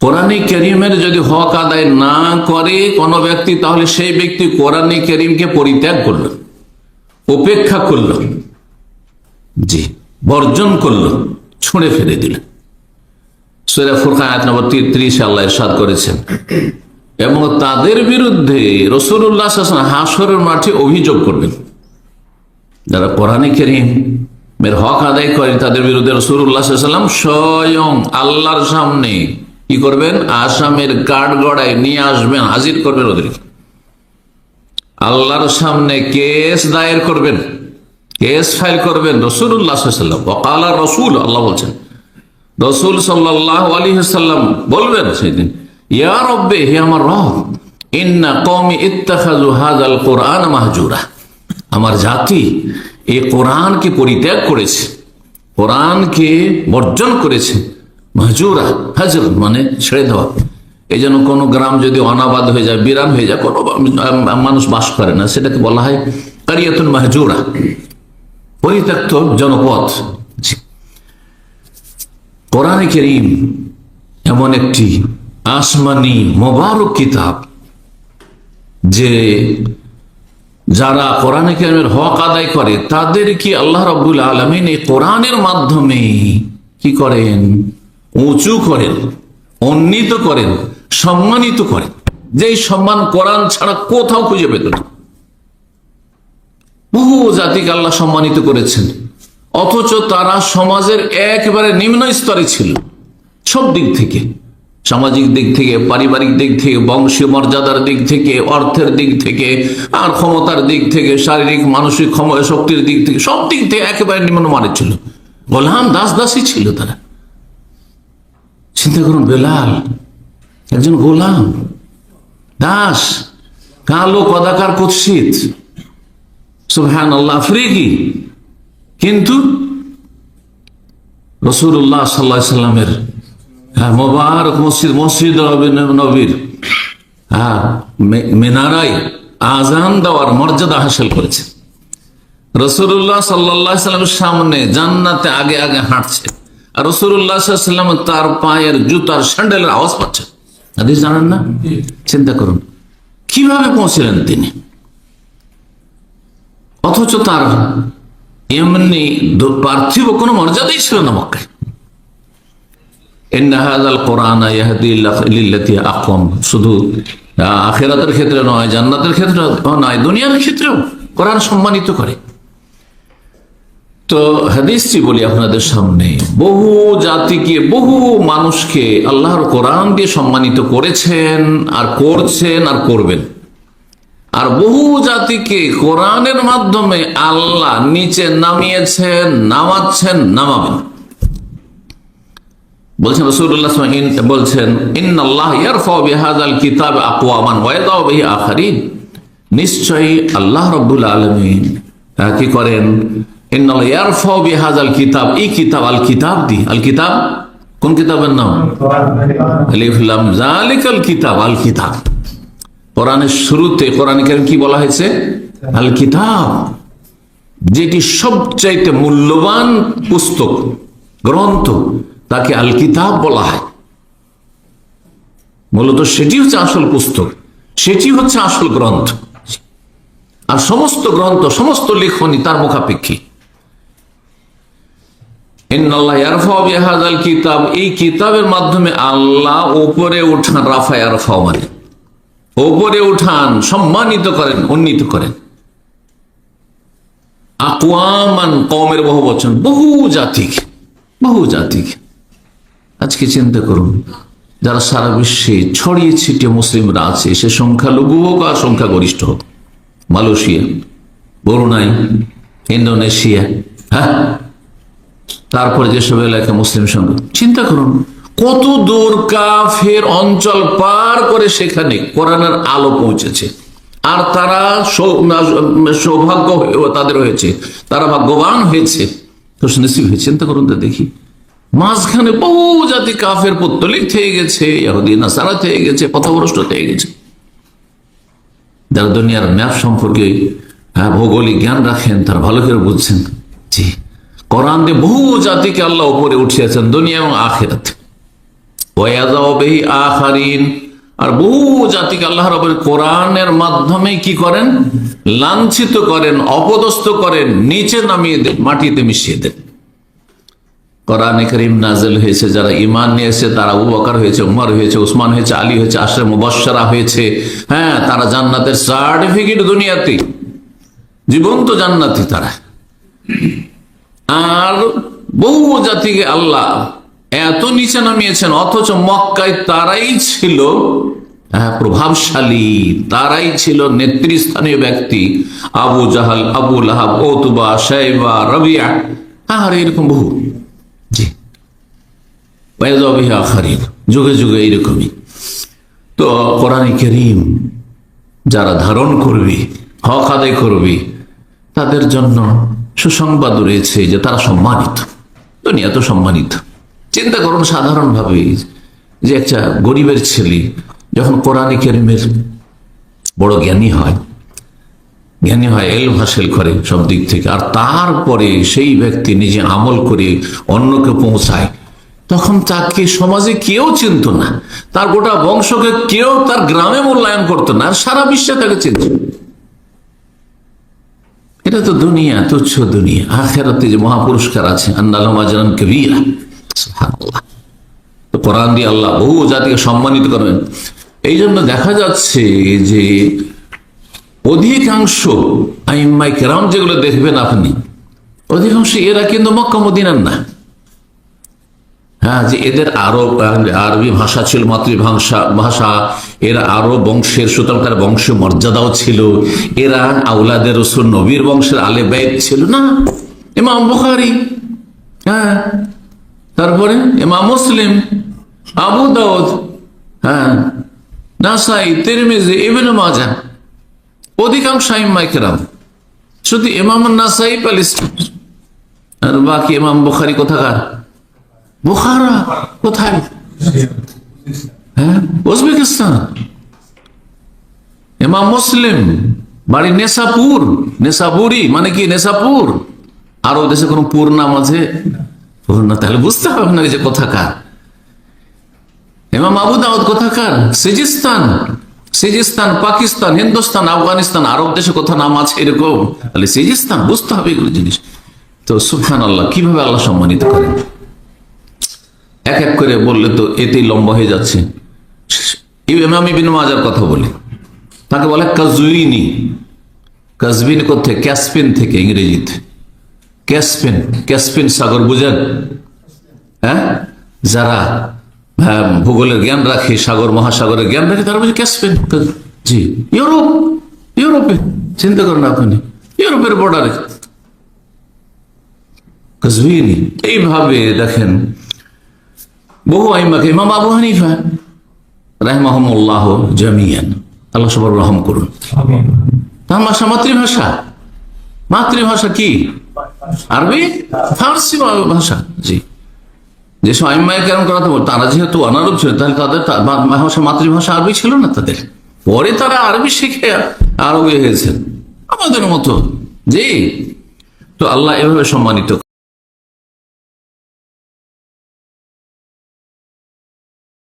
কোরআনী করিমের যদি হক আদায় না করে কোনো ব্যক্তি, তাহলে সেই ব্যক্তি কোরআনী করিমকে পরিত্যাগ করল, উপেক্ষা করল, জি, বর্জন করল, ছুঁড়ে ফেলে দিল। সুরা ফুরকান আয়াত নম্বর ত্রিশ, আল্লাহ করেছেন। এবং তাদের বিরুদ্ধে রসুল্লাহ হাসরের মাঠে অভিযোগ করবেন। যারা কোরআনে করিম হক আদায় করে, তাদের বিরুদ্ধে রসুল্লাহ স্বয়ং আল্লাহর সামনে কি করবেন? আসামের কাঠ গড়ায় নিয়ে আসবেন, হাজির করবেন ওদেরকে আল্লাহর সামনে কেস দায়ের করবেন, কেস ফাইল করবেন। রসুল্লাহ সাল্লাম ওকালা রসুল, আল্লাহ বলছেন। রসুল সাল্লাহ আলী সাল্লাম বলবেন সেদিন, ইয়া রব্বে, হে আমার রব, ইন্না হাদাল কোরআন মাহজুরা। আমার জাতি এই কোরআনকে পরিত্যাগ করেছে, কোরআনকে বর্জন করেছে। মাহজুরা, হাজর মানে ছেড়ে দেওয়া। এই জন্য কোনো গ্রাম যদি অনাবাদ হয়ে যায় বিরান হয়ে যায়, কোনো মানুষ বাস করে না। সেটাকে বলা হয় কারিয়াতুন মাহজুরা। পরিত্যক্ত জনপথ। কোরআনে করিম এমন একটি আসমানি মোবারক কিতাব যে যারা কোরআনে কেরামের হক আদায় করে, তাদের কি আল্লাহ রব্বুল আলমিন এই কোরআনের মাধ্যমে কি করেন? উঁচু করেন, উন্নীত করেন, সম্মানিত করেন। যেই সম্মান কোরআন ছাড়া কোথাও খুঁজে পেত না। বহু জাতিকে আল্লাহ সম্মানিত করেছেন। অথচ তারা সমাজের একেবারে নিম্ন স্তরে ছিল। সব দিক থেকে, সামাজিক দিক থেকে, পারিবারিক দিক থেকে, বংশীয় মর্যাদার দিক থেকে, অর্থের দিক থেকে, আর ক্ষমতার দিক থেকে, শারীরিক, মানসিক ক্ষমতা শক্তির দিক থেকে, সব দিক থেকে একেবারে নিম্ন নিম্নমানের ছিল। গোলাম দাস দাসই ছিল তারা। চিন্তা করুন, বেলাল, একজন গোলাম, দাস, কালো কদাকার কুৎসিত। সুবহান আল্লাহ আফ্রিকি। কিন্তু রসুল্লাহ সাল্লাহ সাল্লামের হ্যাঁ মোবারক মসজিদ মসজিদ নবীর হ্যাঁ মেনারাই আজান দেওয়ার মর্যাদা হাসিল করেছে। রসুল্লাহ সাল্লাহ সাল্লামের সামনে জান্নাতে আগে আগে হাঁটছে। আর রসুল্লাহ সাল্লাম তার পায়ের জুতার স্যান্ডেলের আওয়াজ পাচ্ছে হাদিস জানেন না? চিন্তা করুন। কীভাবে তিনি? অথচ তার এমনি পার্থিব কোনো মর্যাদাই ছিল না মক্কায়। শুধু আখেরাতের ক্ষেত্রে নয়, জান্নাতের ক্ষেত্রে নয়, দুনিয়ার ক্ষেত্রেও কোরআন সম্মানিত করে। তো হাদিসটি বলি আপনাদের সামনে। বহু জাতিকে, বহু মানুষকে আল্লাহর কোরআন দিয়ে সম্মানিত করেছেন, আর করছেন, আর করবেন। আর বহু জাতিকে কোরআনের মাধ্যমে আল্লাহ নিচে নামিয়েছেন, নামাচ্ছেন, নামাবেন। বলছেন রসুল্লাহ বলছেন ইন্নআল্লাহ কিতাব আখারিন। নিশ্চয়ই আল্লাহ রব্বুল আলমিন কি করেন? যেটি সবচাইতে মূল্যবান পুস্তক, গ্রন্থ, তাকে আল কিতাব বলা হয়। মূলত সেটি হচ্ছে আসল পুস্তক, সেটি হচ্ছে আসল গ্রন্থ। আর সমস্ত গ্রন্থ, সমস্ত লেখনী তার মুখাপেক্ষী। আরফাও মানে। কমের বহু বচন, বহু জাতিক বহু জাতিক। আজকে চিন্তা করুন, যারা সারা বিশ্বে ছড়িয়ে ছিটিয়ে মুসলিমরা আছে, সে সংখ্যালঘু হোক আর সংখ্যাগরিষ্ঠ হোক। মালয়েশিয়া, বরুনাই, ইন্দোনেশিয়া হ্যাঁ? তারপরে যেসব এলাকা মুসলিম সংঘ চিন্তা করুন, কত দূর কাফের অঞ্চল পার করে সেখানে কোরআনের আলো পৌঁছেছে। আর তারা সৌভাগ্য তাদের হয়েছে। তারা ভাগ্যবান হয়েছে। হয়েছে, চিন্তা করুন তো দেখি। মাঝখানে বহু জাতি কাফের পত্তলিক থেকে গেছে সারা থেকে গেছে, পথভ্রষ্ট থেকে গেছে। যারা দুনিয়ার ম্যাপ সম্পর্কে ভৌগোলিক জ্ঞান রাখেন, তারা ভালো করে বুঝছেন। জি। কোরআন দিয়ে বহু জাতিকে আল্লাহ উপরে উঠিয়েছেন, দুনিয়া এবং আখেরাতে। আর বহু জাতিকে আল্লাহ রবের কোরআনের মাধ্যমে কি করেন? লাঞ্ছিত করেন, অপদস্থ করেন, নিচে নামিয়ে দেন, মাটিতে মিশিয়ে দেন। কোরআনে করিম নাজেল হয়েছে, যারা ইমান নিয়ে এসেছে তারা আবু বকর হয়েছে, উমর হয়েছে, উসমান হয়েছে, আলী হয়েছে আশরে মুবাসরা হয়েছে। হ্যাঁ তারা জান্নাতের সার্টিফিকেট দুনিয়াতে জীবন্ত জান্নাতি তারা। আর বহু জাতিকে আল্লাহ এত নিচে নামিয়েছেন অথচ মক্কায় তারাই ছিল হ্যাঁ, প্রভাবশালী তারাই ছিল নেতৃস্থানীয় ব্যক্তি। আবু জাহাল আবু লাহাব ওতুবা সাইবা রবিয়া আর এরকম বহু। যুগে যুগে এইরকমই। তো কোরআন করিম যারা ধারণ করবে হক আদায় করবে তাদের জন্য সুসংবাদ রয়েছে যে তারা সম্মানিত। দুনিয়া তো সম্মানিত। চিন্তা করুন সাধারণভাবে যে একটা গরিবের ছেলে যখন কোরআন কেরিমের বড় জ্ঞানী হয় জ্ঞানী হয়, এল হাসিল করে সব দিক থেকে। আর তারপরে সেই ব্যক্তি নিজে আমল করে অন্যকে পৌঁছায়। তখন তাকে সমাজে কেউ চিনত না। তার গোটা বংশকে কেউ তার গ্রামে মূল্যায়ন করতো না। সারা বিশ্বে তাকে চিনত। এটা তো দুনিয়া, তুচ্ছ দুনিয়া। আখেরাতে যে মহাপুরস্কার আছে কোরআন দিয়ে আল্লাহ বহু জাতিকে সম্মানিত করবেন এই জন্য দেখা যাচ্ছে যে অধিকাংশ আইম্মাই কেরাম যেগুলো দেখবেন আপনি, অধিকাংশ এরা কিন্তু মক্কা না। হ্যাঁ যে এদের আরও আরবি ভাষা ছিল, মাতৃভাষা, ভাষা, এরা আরও বংশের সুতরাং বংশ মর্যাদাও ছিল। এরা আউলাদের রসুল, নবীর বংশের আলে বেদ ছিল না। ইমাম বুখারি হ্যাঁ তারপরে ইমাম মুসলিম, আবু দাউদ হ্যাঁ নাসাই, তিরমিজি, ইবনে মাজা অধিকাংশ আইম্মাই কেরাম। শুধু ইমাম নাসাই প্যালেস্টাইন। আর বাকি ইমাম বুখারি কোথাকার? বুখারা কোথায়? হ্যাঁ উজবেকিস্তান। ইমাম মুসলিম, বাড়ি নেশাপুর নেশাপুরি মানে কি নেশাপুর আরও দেশে কোনো পুর নাম আছে? তাহলে বুঝতে হবে যে কোথাকার। আবু দাউদ কোথাকার? সিজিস্তান সিজিস্তান, পাকিস্তান, হিন্দুস্তান, আফগানিস্তান, আরব দেশে কোথাও নাম আছে এরকম? তাহলে সিজিস্তান, বুঝতে হবে এগুলো জিনিস। তো সুফান আল্লাহ কীভাবে আল্লাহ সম্মানিত করেন? এক এক করে বললে তো এতেই লম্বা হয়ে যাচ্ছে। ইমাম ইবিন মাজার কথা বলি। তাকে বলে কাজুইনি। কাজবিন করতে ক্যাসপিন থেকে ইংরেজিতে। ক্যাসপিন। ক্যাসপিন সাগর বুঝেন? হ্যাঁ? যারা হ্যাঁ, ভূগোলের জ্ঞান রাখে সাগর মহাসাগরের জ্ঞান রাখে তারা বলছে ক্যাসপিন। জি। ইউরোপ। ইউরোপে। চিন্তা করেন আপনি। ইউরোপের বর্ডারে কাজবিনী। এইভাবে দেখেন বহু আইমাকে ইমাম আবু হানিফা রাহমাহমুল্লাহ জামিয়ান। আল্লাহ সবার রহম করুন। তার ভাষা মাতৃভাষা। মাতৃভাষা কি? আরবি? ফার্সি ভাষা? জি। যেসব আইমায় কেমন করাতে বল তারা যেহেতু অনারব ছিল তাহলে তাদের ভাষা মাতৃভাষা আরবি ছিল না তাদের। পরে তারা আরবি শিখে আরবি হয়েছেন। আমাদের মতো। জি। তো আল্লাহ এভাবে সম্মানিত